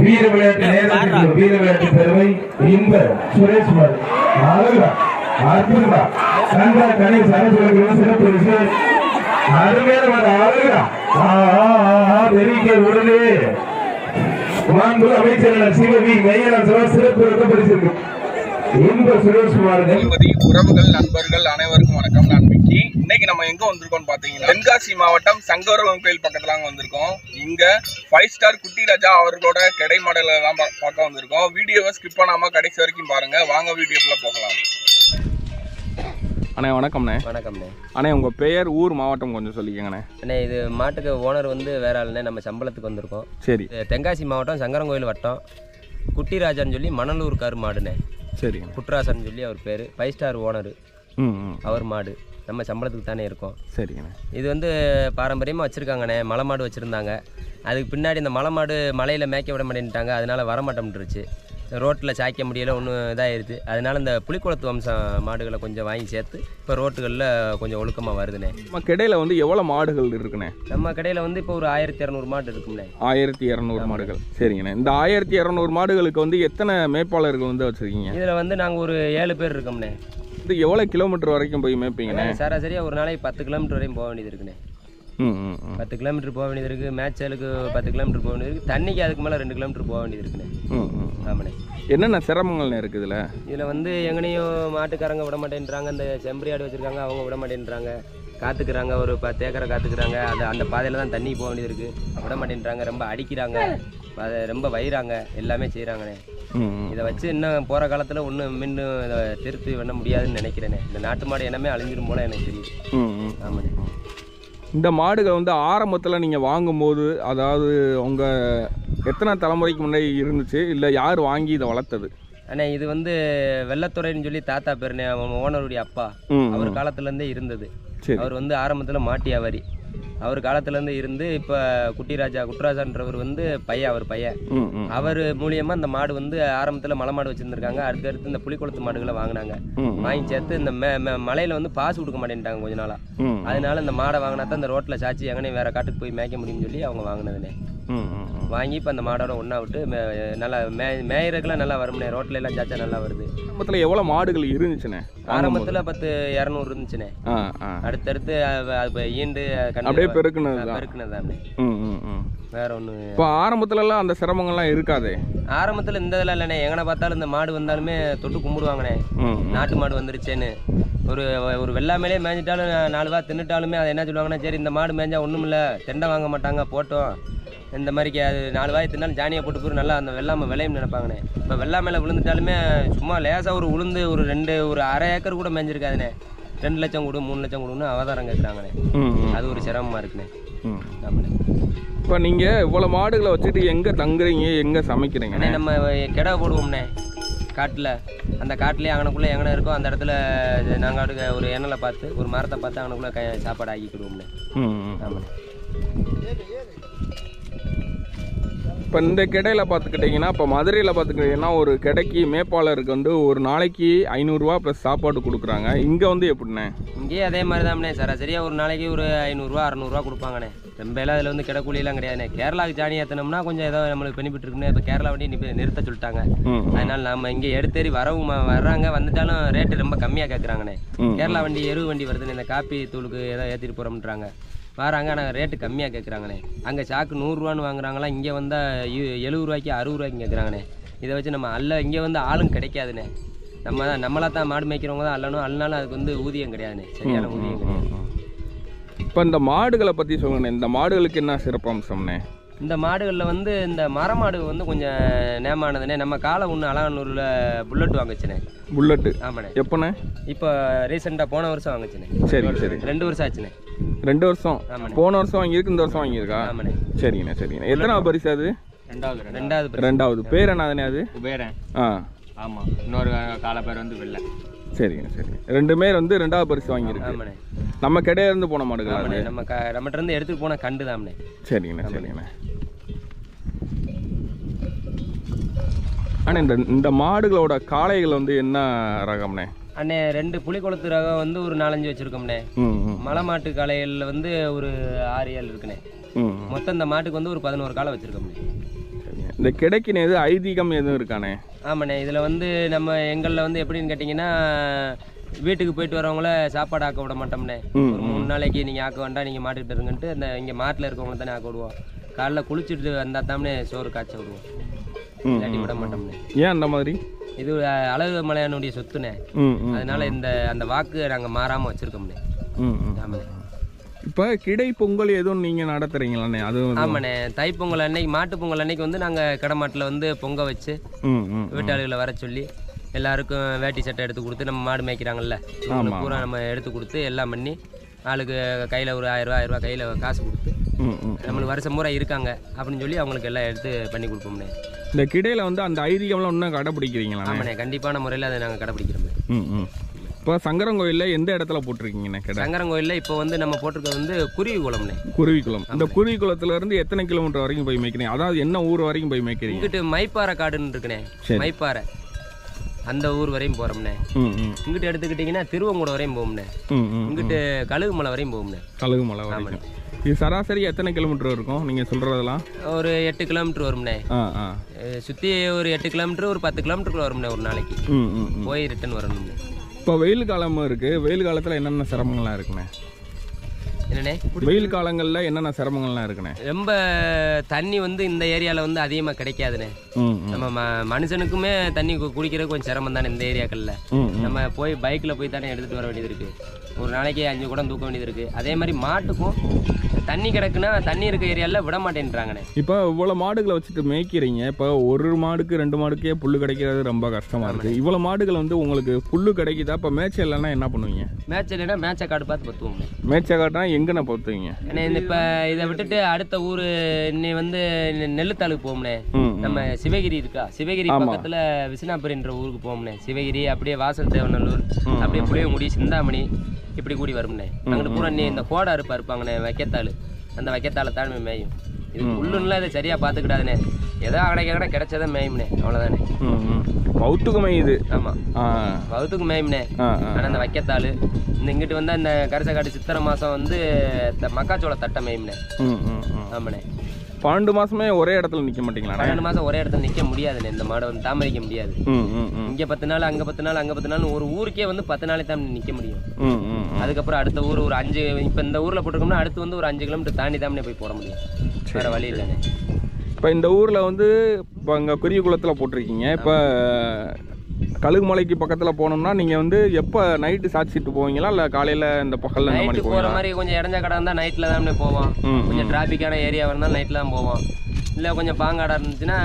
வீர விளையாட்டு நேரத்தில் வீர விளையாட்டு பெருமை இன்ப சுரேஷ் பால் அழகா அற்புதமா. கண்டா கணேஷ் அரசு சிறப்பு பரிசு அருமையான அழகா தெரிவிக்க உடனே. மாண்பு அமைச்சர் சிவவி மையன சிறப்பு பரிசு உறவுகள் நண்பர்கள் அனைவருக்கும் வணக்கம். நான் மிக்கி இன்னைக்கு நம்ம எங்க வந்திருக்கோம் பாத்தீங்கன்னா தென்காசி மாவட்டம் சங்கரவரம் கோயில் பக்கத்துல அங்க வந்திருக்கோம். இங்க ஃபைவ் ஸ்டார் குட்டி ராஜா அவர்களோட கடை மாடல் எல்லாம் பார்க்க வந்திருக்கோம். வீடியோவை ஸ்கிப் பண்ணாம கடைசி வரைக்கும் பாருங்க. வாங்க வீடியோக்குள்ள போகலாம். அண்ணே வணக்கம்ண்ணே. வணக்கம்ண்ணே. அண்ணே உங்கள் பெயர் ஊர் மாவட்டம் கொஞ்சம் சொல்லிக்கங்கண்ணே. அண்ணே இது மாட்டுக்கு ஓனர் வந்து வேற ஆளுண்ணே. நம்ம சம்பளத்துக்கு வந்திருக்கோம். சரி. தென்காசி மாவட்டம் சங்கரங்கோயில் வட்டம். குட்டிராஜான்னு சொல்லி மணலூர்கார் மாடுண்ணே. சரிங்க. குட்ராசன் சொல்லி அவர் பேர். ஃபைவ் ஸ்டார் ஓனர் அவர் மாடு. நம்ம சம்பளத்துக்கு தானே இருக்கோம். சரிங்கண்ணே இது வந்து பாரம்பரியமாக வச்சுருக்காங்கண்ணே. மலை மாடு வச்சுருந்தாங்க. அதுக்கு பின்னாடி இந்த மலை மாடு மலையில் மேய்க்க விட மாட்டேன்ட்டாங்க அதனால வரமாட்டோம்ட்டுருச்சு ரோட்டில் சாய்க்க முடியல ஒன்றும் இதாகிடுது அதனால இந்த புலிக்குளத்து வம்சம் மாடுகளை கொஞ்சம் வாங்கி சேர்த்து இப்போ ரோட்டுகளில் கொஞ்சம் ஒழுக்கமாக வருதுண்ணே. நம்ம கிடையில வந்து எவ்வளோ மாடுகள் இருக்குண்ணே? நம்ம கடையில் வந்து இப்போ ஒரு ஆயிரத்தி இரநூறு மாடு இருக்கும்ண்ணே. ஆயிரத்தி இரநூறு மாடுகள். சரிங்கண்ணே. இந்த ஆயிரத்தி இரநூறு மாடுகளுக்கு வந்து எத்தனை மேய்ப்பாளர்கள் வந்து வச்சுருக்கீங்க? இதில் வந்து நாங்கள் ஒரு ஏழு பேர் இருக்கோம்ண்ணே. இது எவ்வளோ கிலோமீட்டர் வரைக்கும் போய் மேய்ப்பீங்கண்ணே? சராசரியாக ஒரு நாளைக்கு பத்து கிலோமீட்டர் வரையும் போக வேண்டியது இருக்குண்ணே. பத்து கிலோமீட்டர் போக வேண்டியது இருக்குது மேட்சலுக்கு பத்து கிலோமீட்டர் போக வேண்டியது இருக்குது தண்ணிக்கு அதுக்கு மேலே ரெண்டு கிலோமீட்டர் போக வேண்டியது இருக்குண்ணே. ஆமாண்ணே. என்னென்ன சிரமங்கள்ண்ணே இருக்குது இதில்? இதில் வந்து எங்கனையும் மாட்டுக்காரங்க விட மாட்டேன்றாங்க இந்த செம்பரி ஆடு வச்சுருக்காங்க அவங்க விட மாட்டேன்றாங்க. காத்துக்கிறாங்க ஒரு பத்து ஏக்கரை காத்துக்கிறாங்க அது அந்த பாதையில் தான் தண்ணி போக வேண்டியது இருக்குது விட மாட்டேன்றாங்க ரொம்ப அடிக்கிறாங்க அதை ரொம்ப வயிறாங்க எல்லாமே செய்கிறாங்கண்ணே இதை வச்சு இன்னும் போகிற காலத்தில் ஒன்றும் மீண்டும் இதை திருத்தி பண்ண முடியாதுன்னு நினைக்கிறேனே இந்த நாட்டு மாடு என்னமே அழிஞ்சிரும் போல எனக்கு தெரியுது. ம் ம் ஆமாண்ணே. இந்த மாடுகள் வந்து ஆரம்பத்தில் நீங்கள் வாங்கும்போது அதாவது உங்கள் எத்தனை தலைமுறைக்கு முன்னாடி இருந்துச்சு? இல்லை யார் வாங்கி இதை வளர்த்தது? அண்ணே இது வந்து வெள்ளத்துறைன்னு சொல்லி தாத்தா பேருனே அவன் ஓனருடைய அப்பா. அவர் காலத்துலேருந்தே இருந்தது. அவர் வந்து ஆரம்பத்தில் மாட்டு வியாபாரி அவர் காலத்துலேருந்து இருந்து இப்போ குட்டிராஜா குட்ராஜான்றவர் வந்து பையன் அவர் பையன். அவர் மூலியமாக இந்த மாடு வந்து ஆரம்பத்தில் மலை மாடு வச்சுருந்துருக்காங்க. அடுத்தடுத்து இந்த புலிக்குளத்து மாடுகளை வாங்கினாங்க. வாங்கி சேர்த்து இந்த மலையில வந்து பாசு கொடுக்க மாட்டேன்ட்டாங்க கொஞ்ச நாளாக அதனால இந்த மாடை வாங்கினா தான் இந்த ரோட்டில் சாச்சி எங்கனே வேற காட்டுக்கு போய் மேய்க்க முடியும்னு சொல்லி அவங்க வாங்கினதுனே. வாங்கி இப்போ அந்த மாடோட ஒன்றா விட்டு நல்லா மே மேயறதுக்கெல்லாம் நல்லா வரும்னே. ரோட்ல எல்லாம் சாச்சா நல்லா வருது. ஆரம்பத்தில் எவ்வளோ மாடுகள் இருந்துச்சுண்ணே? ஆரம்பத்தில் பத்து இரநூறு இருந்துச்சுண்ணே. அடுத்தடுத்து அது ஈண்டு அப்படியே பெருக்குனது பெருக்குனது தானே வேற ஒன்று இப்போ ஆரம்பத்துலலாம் அந்த சிரமங்கள்லாம் இருக்காதே? ஆரம்பத்தில் இந்த இதெல்லாம் இல்லைண்ணே. எங்கனை பார்த்தாலும் இந்த மாடு வந்தாலுமே தொட்டு கும்பிடுவாங்கண்ணே. நாட்டு மாடு வந்துருச்சேன்னு. ஒரு ஒரு வெள்ளாமலே மேய்ஞ்சிட்டாலும் நாலு வா தின்னுட்டாலுமே அதை என்ன சொல்லுவாங்கன்னா சரி இந்த மாடு மேய்ஞ்சா ஒன்றும் இல்லை தெண்டை வாங்க மாட்டாங்க போட்டோம். இந்த மாதிரிக்கு அது நாலு வாய் தின்னாலும் ஜானியை போட்டு போய் நல்லா அந்த வெள்ளாமை விளையும் நினைப்பாங்கண்ணே. இப்போ வெள்ளாமையில் விழுந்துட்டாலுமே சும்மா லேசாக ஒரு உளுந்து ஒரு ரெண்டு ஒரு அரை ஏக்கர் கூட மேய்ஞ்சிருக்காதுண்ணே. ரெண்டு லட்சம் கொடு மூணு லட்சம் கொடுன்னு அவதாரம் கேட்குறாங்கண்ணே அது ஒரு சிரமமாக இருக்குண்ணே ம். ஆமாண்ணே இப்போ நீங்கள் இவ்வளோ மாடுகளை வச்சுட்டு எங்கே தங்குறீங்க எங்கே சமைக்கிறீங்கண்ணே அண்ணே நம்ம கிடா போடுவோம்ண்ணே காட்டில். அந்த காட்டிலே அங்கனக்குள்ளே எங்கன இருக்கோ அந்த இடத்துல நாங்கள் அடுக்க ஒரு எண்ணெயை பார்த்து ஒரு மரத்தை பார்த்து அங்கனக்குள்ளே க சாப்பாடு ஆக்கிக்கிடுவோம்ண்ணே ஆமாண்ணே இப்போ இந்த கிடையில பார்த்துக்கிட்டிங்கன்னா இப்போ மதுரையில் பார்த்துக்கிட்டிங்கன்னா ஒரு கிடைக்கு மேப்பாளருக்கு வந்து ஒரு நாளைக்கு ஐநூறுரூவா ப்ளஸ் சாப்பாடு கொடுக்குறாங்க. இங்கே வந்து எப்படிண்ணே? இங்கேயே அதே மாதிரி தான்ண்ணே சராசரியாக ஒரு நாளைக்கு ஒரு ஐநூறுரூவா அறநூறுவா கொடுப்பாங்கண்ணே. ரொம்ப எல்லாம் அதில் வந்து கிடக்கூலியெல்லாம் கிடையாதுண்ணே. கேரளாவுக்கு ஜானி ஏற்றினோம்னா கொஞ்சம் ஏதோ நம்மளுக்கு பெனிஃபிட் இருக்குண்ணே இப்போ கேரளா வண்டி நிறுத்த சொல்லிட்டாங்க. அதனால நம்ம இங்கே எடுத்தேறி வரவும் வர்றாங்க. வந்துட்டாலும் ரேட்டு ரொம்ப கம்மியாக கேட்குறாங்கண்ணே. கேரளா வண்டி எருவு வண்டி வருதுண்ணே. இந்த காப்பி தூளுக்கு ஏதோ ஏற்றிட்டு போகிறோம்ன்றாங்க வராங்க ஆனால் ரேட்டு கம்மியாக கேட்குறாங்கண்ணே அங்கே சாக்கு நூறுரூவான்னு வாங்குறாங்களா இங்கே வந்தால் எழுபது ரூபாய்க்கு அறுபது ரூபாய்க்கு கேட்குறாங்கண்ணே இதை வச்சு நம்ம அல்ல இங்கே வந்து ஆளும் கிடைக்காதுண்ணே. நம்ம தான் நம்மளா தான் மாடு மேய்க்கிறவங்க தான் அல்லணும் அல்லனாலும் அதுக்கு வந்து ஊதியம் கிடையாதுண்ணே. சரியான ஊதியம் கிடையாது. இப்போ இந்த மாடுகளை பற்றி சொல்லுங்கண்ணே. இந்த மாடுகளுக்கு என்ன சிறப்பம்சம்ண்ணே? இந்த மாடுகளில் வந்து இந்த மரமாடு வந்து கொஞ்சம் நேமானதுண்ணே நம்ம காலை ஒன்று அலகானூரில் புல்லட் வாங்குச்சுண்ணே. புல்லட்டு. ஆமாண்ணே. எப்போண்ணே? இப்போ ரீசெண்டாக போன வருஷம் வாங்குச்சுண்ணே. சரி சரி. ரெண்டு வருஷம் ஆச்சுண்ணே. ரெண்டு வருஷம். போன வருஷம் வாங்கியிருக்கு இந்த வருஷம் வாங்கியிருக்கா? சரிங்கண்ணே சரிங்கண்ணே எத்தனாவது பரிசு அது? ரெண்டாவது ரெண்டாவது. ரெண்டாவது. பேர் என்னதுண்ணே அது? குபேரன் ஆ. ஆமாம் இன்னொரு கால பேர் வந்து வெள்ளை சரிங்க சரிங்க ரெண்டுமே வந்து ரெண்டாவது பரிசு வாங்கியிருக்கு. நம்ம கிடையிலேருந்து போன மாடுகளா அது? நம்ம க நம்மகிட்ட இருந்து எடுத்துகிட்டு போன கண்டு தாம்ண்ணே. சரிங்கண்ணே சரிங்கண்ணே அண்ணா இந்த இந்த மாடுகளோட காளைகள் வந்து என்ன ரகம்ண்ணே? அண்ணே ரெண்டு புலிக்குளத்து ரகம் வந்து ஒரு நாலஞ்சு வச்சுருக்கோம்ண்ணே. மலை மாட்டு காளைகளில் வந்து ஒரு ஆறு ஏழு இருக்குண்ணே. மொத்தம் இந்த மாட்டுக்கு வந்து ஒரு பதினோரு காலை வச்சுருக்கோம்ண்ணே. இந்த கிடைக்கின எது ஐதீகம் எதுவும் இருக்கானே ஆமாண்ணே இதில் வந்து நம்ம எங்களில் வந்து எப்படின்னு கேட்டிங்கன்னா வீட்டுக்கு போயிட்டு வரவங்கள சாப்பாடு ஆக்க விட மாட்டோம்ண்ணே. ஒரு மூணு நாளைக்கு நீங்கள் ஆக்க வேண்டாம் நீங்கள் மாட்டுக்கிட்டு இருங்கன்ட்டு அந்த இங்கே மாட்டில் இருக்கவங்கள தானே ஆக்க விடுவோம். காலைல குளிச்சுட்டு வந்தால் தானே சோறு காய்ச்ச விடுவோம். விட மாட்டோம்ண்ணே. ஏன் அந்த மாதிரி? இது அழகு மலையானுடைய ம் அதனால இந்த அந்த வாக்கு நாங்கள் மாறாமல் ம் ஆமாண்ணே. இப்போ கிடை பொங்கல் எதுவும் நீங்கள் நடத்துறீங்களாண்ணே? அது ஆமாண்ணே. தைப்பொங்கல் அன்னைக்கு மாட்டுப் பொங்கல் அன்னைக்கு வந்து நாங்கள் கடமாட்டில் வந்து பொங்க வச்சு வீட்டாளிகளை வர சொல்லி எல்லாருக்கும் வேட்டி சட்டை எடுத்து கொடுத்து நம்ம மாடு மேய்க்கிறாங்கல்ல பூரா நம்ம எடுத்து கொடுத்து எல்லாம் பண்ணி ஆளுக்கு கையில் ஒரு ஆயிரம் ரூபா ஆயிரம் ரூபா கையில் காசு கொடுத்து நம்மளுக்கு வருஷம் பூரா இருக்காங்க அப்படின்னு சொல்லி அவங்களுக்கு எல்லாம் எடுத்து பண்ணி கொடுப்போம்ண்ணே. இந்த கிடையில வந்து அந்த ஐதீகம்லாம் இன்னும் கடைப்பிடிக்கிறீங்களாண்ணே ஆமாண்ணே கண்டிப்பான முறையில் அதை நாங்கள் கடைப்பிடிக்கிறோம் ம் ம். இப்போ சங்கரங்கோயிலில் எந்த இடத்துல போட்டிருக்கீங்கண்ணே கடை? சங்கரங்கோயிலில் இப்போ வந்து நம்ம போட்டிருக்கிறது வந்து குருவி குளம்ண்ணே. குருவிக்குளம் இந்த குருவிக்குளத்துல இருந்து எத்தனை கிலோமீட்டர் வரைக்கும் போய் மேய்க்கிறீங்க? அதாவது என்ன ஊர் வரைக்கும் போய் மேய்க்கிறீங்க? இங்கிட்டு மைப்பாறை காடுன்னு இருக்குண்ணே. மைப்பாறை. அந்த ஊர் வரையும் ம் இங்கிட்டு எடுத்துக்கிட்டிங்கன்னா திருவங்கூட வரையும் ம் இங்கிட்டு கழுகுமலை வரையும் போகும்ண்ணே கழுகு மலை வரைக்கும் இது சராசரி எத்தனை கிலோமீட்டர் இருக்கும்? நீங்கள் சொல்கிறதெல்லாம் ஒரு எட்டு கிலோமீட்டர் வரும்ண்ணே. சுற்றி ஒரு எட்டு கிலோமீட்டர் ஒரு பத்து கிலோமீட்டருக்குள்ள வரும்ண்ணே ஒரு நாளைக்கு. போய் ரிட்டர்ன் வரணும்ண்ணே. இப்போ வெயில் காலமும் இருக்குது வெயில் காலத்தில் என்னென்ன சிரமங்கள்லாம் இருக்குண்ணே? என்னண்ணே? வெயில் காலங்களில் என்னென்ன சிரமங்கள்லாம் இருக்குண்ணே? ரொம்ப தண்ணி வந்து இந்த ஏரியாவில் வந்து அதிகமாக கிடைக்காதுண்ணே. நம்ம ம மனுஷனுக்குமே தண்ணி கு- குடிக்கிறதுக்கு கொஞ்சம் சிரமம் தானே இந்த ஏரியாக்களில். நம்ம போய் பைக்கில் போய் தானே எடுத்துகிட்டு வர வேண்டியது இருக்குது ஒரு நாளைக்கு அஞ்சு குடம் தூக்க வேண்டியது இருக்குது அதே மாதிரி மாட்டுக்கும் தண்ணி கிடக்குன்னா தண்ணி இருக்க ஏரியாவில் விட மாட்டேன்றாங்கண்ணே. இப்போ இவ்வளோ மாடுகளை வச்சுட்டு மேய்க்கிறீங்க. இப்போ ஒரு மாடுக்கு ரெண்டு மாடுக்கே புல் கிடைக்கிறது ரொம்ப கஷ்டமாக இருக்குது இவ்வளோ மாடுகள் வந்து உங்களுக்கு புல் கிடைக்குதா? இப்போ மேய்ச்சல் இல்லைன்னா என்ன பண்ணுவீங்க? மேட்ச் இல்லைன்னா மேட்சை காடு பார்த்து பத்துவோம்ண்ணே. மேய்ச்ச காட்டினா எங்கண்ணே பொறுத்துவீங்க ஏன்னா இந்த இப்போ இதை விட்டுட்டு அடுத்த ஊர் இன்னி வந்து நெல்லுத்தாளுக்கு போகும்ண்ணே ம் நம்ம சிவகிரி இருக்கா? சிவகிரி. பக்கத்துல விசுனாபுரின்ற ஊருக்கு போவோம்னே சிவகிரி அப்படியே வாசல் தேவநல்லூர் அப்படியே புளியங்குடி சிந்தாமணி இப்படி கூடி வரும்னே. அங்கிட்டு பூரா நீ இந்த கோடை அறுப்பா இருப்பாங்கண்ணே வைக்கத்தாள். அந்த வைக்கத்தாளை தாழ்மை மேயும். இது புல்லுன்னெலாம் இதை சரியா பார்த்துக்கிடாதுண்ணே. ஏதோ கிடைக்க கிடைச்சதை மேயும்ண்ணே அவ்வளோதானே பௌத்துக்கு மேயுது. ஆமா. ஆ. வகுத்துக்கு மேயும்ண்ணே ஆ ஆ. ஆனால் இந்த வைக்கத்தாள் இந்த இங்கிட்டு வந்தா இந்த கரிசக்காடு சித்திரை மாசம் வந்து இந்த மக்காச்சோள தட்டை மேயும்ண்ணே ம் ம் ம். ஆமாண்ணே. பன்னெண்டு மாசமே ஒரே இடத்துல நிற்க மாட்டீங்களாண்ணே பன்னெண்டு மாசம் ஒரே இடத்துல நிக்க முடியாதுண்ணே இந்த மாடை வந்து தாமதிக்க முடியாது. இங்க பத்து நாள் அங்க பத்து நாள் அங்க பத்து நாள் ஒரு ஊருக்கே வந்து பத்து நாளைக்கு தான் நிக்க முடியும். அதுக்கப்புறம் அடுத்த ஊர் ஒரு அஞ்சு இப்போ இந்த ஊர்ல போட்டிருக்கோம்னா அடுத்து வந்து ஒரு அஞ்சு கிலோமீட்டர் தாண்டி தாமனே போய் போட முடியும். வேற வழி இல்லைண்ணே. இப்போ இந்த ஊரில் வந்து இப்போ இங்கே குருவிக்குளத்தில் போட்டிருக்கீங்க. இப்போ கழுகுமலைக்கு பக்கத்தில் போனோம்னா நீங்கள் வந்து எப்போ நைட்டு சாச்சிட்டு போவீங்களா? இல்லை காலையில் இந்த பகலில் இந்த போற போவீங்களா? மாதிரி கொஞ்சம் இறஞ்ச கடை இருந்தா நைட்ல தான் போவோம். கொஞ்சம் டிராஃபிக்கான ஏரியாவாக இருந்தால் நைட்டில் தான் போவோம். இல்லை கொஞ்சம் பாங்காடா இருந்துச்சுன்னா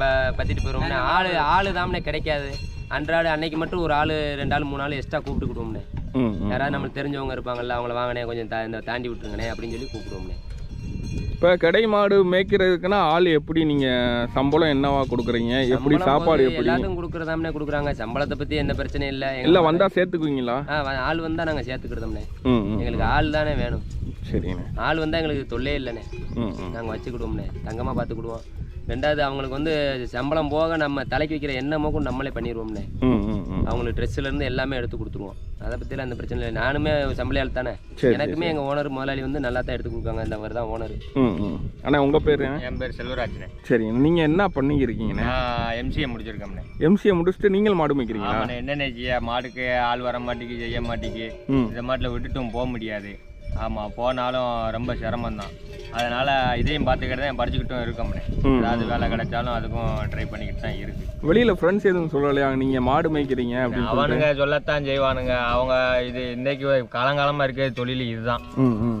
ப பத்திட்டு போயிடுவோம்ண்ணே ஆள் ஆள் தாமனே கிடைக்காது. அன்றாடு அன்னைக்கு மட்டும் ஒரு ஆள் ரெண்டு ஆள் மூணு ஆள் எக்ஸ்ட்ரா ம் யாராவது நம்மளுக்கு தெரிஞ்சவங்க இருப்பாங்கல்ல அவங்கள வாங்கினே கொஞ்சம் தா இந்த தாண்டி விட்டுருங்கண்ணே அப்படின்னு சொல்லி கூப்பிடுவோம்ண்ணே இப்போ கடை மாடு மேய்க்கிறதுக்குன்னா ஆள் எப்படி நீங்கள் சம்பளம் என்னவா கொடுக்குறீங்க? எப்படி சாப்பாடு எப்படி எல்லாத்துக்கும் கொடுக்குறதாம்னே கொடுக்குறாங்க. சம்பளத்தை பற்றி எந்த பிரச்சனையும் இல்லை. இல்லை வந்தால் சேர்த்துக்குவீங்களா? ஆ ஆள் வந்தால் நாங்கள் ம் எங்களுக்கு ஆள் தானே வேணும். சரிண்ணே. ஆள் வந்தால் எங்களுக்கு தொல்லே இல்லைண்ணே. நாங்கள் வச்சுக்கிடுவோம்ண்ணே தங்கமாக பார்த்துக்கிடுவோம். ரெண்டாவது அவங்களுக்கு வந்து சம்பளம் போக நம்ம தலைக்கு வைக்கிற எண்ணெய் மோக்கும் நம்மளே பண்ணிடுவோம்ண்ணே ம் ம் ம். அவங்களுக்கு ட்ரெஸ்ஸுலேருந்து எல்லாமே எடுத்து கொடுத்துருவோம். அதை பற்றிலாம் அந்த பிரச்சனை இல்லை. நானுமே சம்பளையாள் தானே. சரி, எனக்குமே எங்கள் ஓனர் முதலாளி வந்து நல்லா தான் எடுத்து கொடுக்காங்க. இந்த மாதிரி தான் ஓனர். ம் ம். அண்ணா உங்கள் பேர் என் பேர் செல்வராஜ்ண்ணே சரிங்க நீங்கள் என்ன பண்ணிக்கிறீங்கண்ணே எம்சிஏ முடிச்சிருக்கேண்ணே எம்சிஏ முடிச்சுட்டு நீங்கள் மாடு மேய்க்கிறீங்களா? என்னென்ன செய்ய? மாடுக்கு ஆள் வர மாட்டேங்கி செய்ய மாட்டேங்கி ம். இந்த மாட்டில் விட்டுட்டும் போக முடியாது. ஆமாம் போனாலும் ரொம்ப சிரமம்தான். அதனால் இதையும் பார்த்துக்கிட்டு தான் படிச்சுக்கிட்டும் இருக்கோம்ண்ணே ம், ஏதாவது வேலை கிடைச்சாலும் அதுக்கும் ட்ரை பண்ணிக்கிட்டு தான் இருக்குது வெளியில் ஃப்ரெண்ட்ஸ் எதுவும் சொல்லலையா? நீங்கள் மாடு மேய்க்கிறீங்க அப்படின்னு அவனுங்க சொல்லத்தான் செய்வானுங்க. அவங்க இது இன்னைக்கு காலங்காலமாக இருக்கிற தொழில் இதுதான்.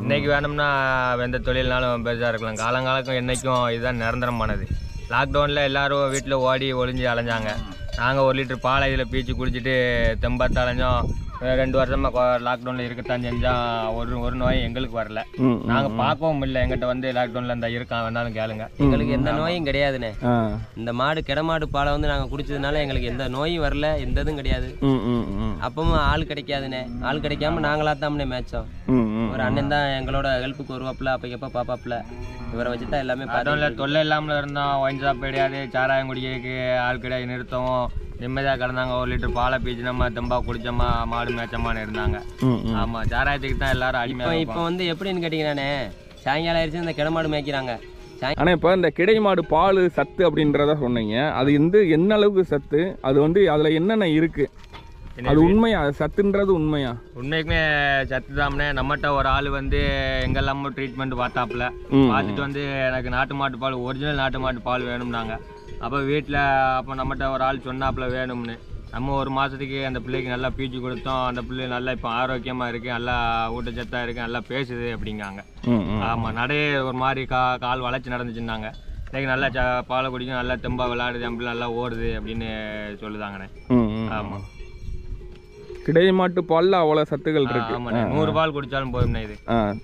இன்னைக்கு வேணும்னா எந்த தொழில்னாலும் பெருசாக இருக்கலாம். காலங்காலக்கும் என்னைக்கும் இதுதான் நிரந்தரமானது. லாக்டவுனில் எல்லாரும் வீட்டில் ஓடி ஒளிஞ்சு அலைஞ்சாங்க. நாங்கள் ஒரு லிட்டர் பாலை இதில் பீச்சு குடிச்சிட்டு தெம்பாத்து அலைஞ்சோம். ரெண்டு வருஷமாக லாக்டவுனில் இருக்கத்தான் செஞ்சால் ஒரு ஒரு நோயும் எங்களுக்கு வரல. ம் ம் நாங்கள் பார்க்கவும் இல்லை. எங்கிட்ட வந்து லாக்டவுனில் இந்த இருக்கான் வேணாலும் கேளுங்க. எங்களுக்கு எந்த நோயும் கிடையாதுண்ணே. ஆ. இந்த மாடு கிடமாடு பாலை வந்து நாங்கள் குடிச்சதுனால எங்களுக்கு எந்த நோயும் வரல எந்த இதுவும் கிடையாது. ம் ம் ம். அப்பவும் ஆள் கிடைக்காதுண்ணே. ஆள் கிடைக்காம நாங்களா தாம்னே மேய்ச்சோம். ஒரு அண்ணன் தான் எங்களோட ஹெல்ப்புக்கு வருவாப்புல அப்பக்கப்ப பாப்பாப்புல? இவரை வச்சு தான் எல்லாமே அதுவும் இல்லை பார்த்து தொல்லை இல்லாமல் இருந்தோம் ஒயின் ஷாப் கிடையாது சாராயம் குடிக்கிறதுக்கு ஆள் கிடையாது நிறுத்தவும் நிம்மதியாக கிடந்தாங்க. ஒரு லிட்டர் பாலை பீச்சினோமா தெம்பா குடிச்சோமா மாடு மேய்ச்சோமான்னு இருந்தாங்க. ஆமாம் சாராயத்துக்கு தான் எல்லாரும் இப்போ அடிமையாக இப்போ வந்து எப்படின்னு கேட்டிங்கன்னாண்ணே சாயங்காலம் ஆயிடுச்சு இந்த கிடமாடு மேய்க்கிறாங்க. ஆனால் இப்போ இந்த கிடை மாடு பால் சத்து அப்படின்றத சொன்னீங்க. அது வந்து என்ன அளவுக்கு சத்து? அது வந்து அதில் என்னென்ன இருக்கு? அது உண்மையா? அது சத்துன்றது உண்மையா? உண்மைக்குமே சத்து தாம்னே நம்மகிட்ட ஒரு ஆள் வந்து எங்கெல்லாமோ ட்ரீட்மெண்ட் பார்த்தாப்புல. பார்த்துட்டு வந்து எனக்கு நாட்டு மாட்டு பால் ஒரிஜினல் நாட்டு மாட்டு பால் வேணும்னாங்க. அப்போ வீட்டில் அப்போ நம்மகிட்ட ஒரு ஆள் சொன்னாப்புல வேணும்னு. நம்ம ஒரு மாதத்துக்கு அந்த பிள்ளைக்கு நல்லா பீச்சு கொடுத்தோம். அந்த பிள்ளை நல்லா இப்போ ஆரோக்கியமாக இருக்குது நல்லா ஊட்டச்சத்தாக இருக்குது நல்லா பேசுது அப்படிங்காங்க. ஆமாம் நடையே ஒரு மாதிரி கா கால் வளைச்சி நடந்துச்சுன்னாங்க. இன்னைக்கு நல்லா ச பாலை குடிக்கும் நல்லா தெம்பா விளாடுது அப்படி நல்லா ஓடுது அப்படின்னு சொல்லுதாங்கண்ணே. ஆமாம் கிடை மாட்டு பாலில் அவ்வளோ சத்துக்கள் இருக்கு. நூறு பால் குடித்தாலும் போதும்ண்ணே இது.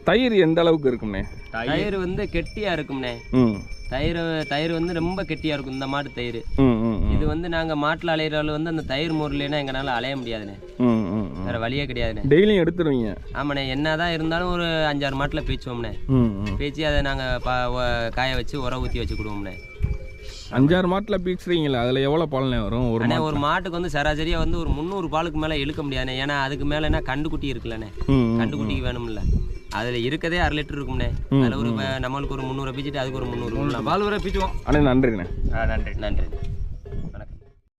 தயிர் எந்த அளவுக்கு இருக்கும்ண்ணே? தயிர். வந்து கெட்டியா இருக்கும்ண்ணே. தயிர் தயிர் வந்து ரொம்ப கெட்டியா இருக்கும் இந்த மாடு தயிர். இது வந்து நாங்க மாட்டுல அலையிறாள் வந்து அந்த தயிர் முறையிலனா எங்களால அலைய முடியாதுண்ணே. வேற வழியே கிடையாதுண்ணே. டெய்லியும் எடுத்துருவீங்க? ஆமாண்ணே என்னதான் இருந்தாலும் ஒரு அஞ்சாறு மாட்டுல பீச்சுவோம்ண்ணே பேச்சு அதை நாங்க காய வச்சு உர ஊத்தி வச்சு கொடுவோம்ண்ணே. அஞ்சாறு மாட்டில் பீச்சுறீங்களா அதில் எவ்வளோ பால்னே வரும்? ஒரு ஒரு மாட்டுக்கு வந்து சராசரியா வந்து ஒரு முந்நூறு பாலுக்கு மேல இழுக்க முடியாதுண்ணே. ஏன்னா அதுக்கு மேல என்ன கண்டுக்குட்டி இருக்குல்லண்ணே. கண்டுக்குட்டிக்கு வேணும்ல. அதுல இருக்கதே அரை லிட்டர் இருக்கும்ண்ணே. அதுல ஒரு நம்மளுக்கு ஒரு முந்நூறு பீச்சிட்டு அதுக்கு ஒரு முந்நூறு அண்ணே நன்றிண்ணே. நன்றி. நன்றி.